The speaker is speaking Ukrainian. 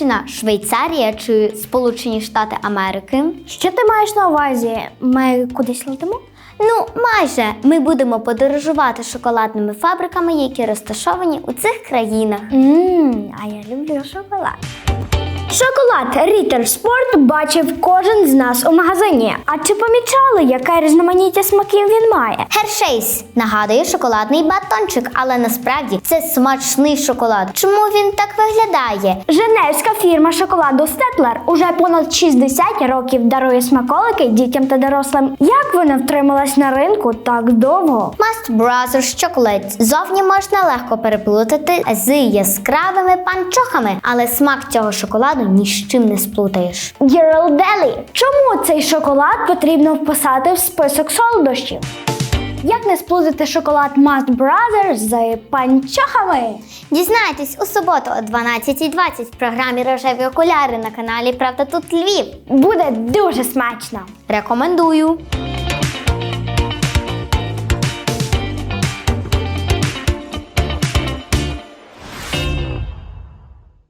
Німеччина, Швейцарія чи Сполучені Штати Америки? Що ти маєш на увазі? Ми кудись летимо? Ну, майже ми будемо подорожувати шоколадними фабриками, які розташовані у цих країнах. Ммм, а я люблю шоколад. Шоколад Рітер Спорт бачив кожен з нас у магазині. А чи помічали, яке різноманіття смаків він має? Гершейс нагадує шоколадний батончик, але насправді це смачний шоколад. Чому він так виглядає? Женевська фірма шоколаду Стетлер уже понад 60 років дарує смаколики дітям та дорослим. Як вона втрималась на ринку так довго? Must Brothers Chocolate зовні можна легко переплутати з яскравими панчохами, але смак цього шоколаду ні з чим не сплутаєш. Ghirardelli. Чому цей шоколад потрібно вписати в список солодощів? Як не сплутати шоколад Must Brothers з панчохами? Дізнайтесь у суботу о 12.20 в програмі Рожеві окуляри на каналі Правда тут Львів. Буде дуже смачно. Рекомендую.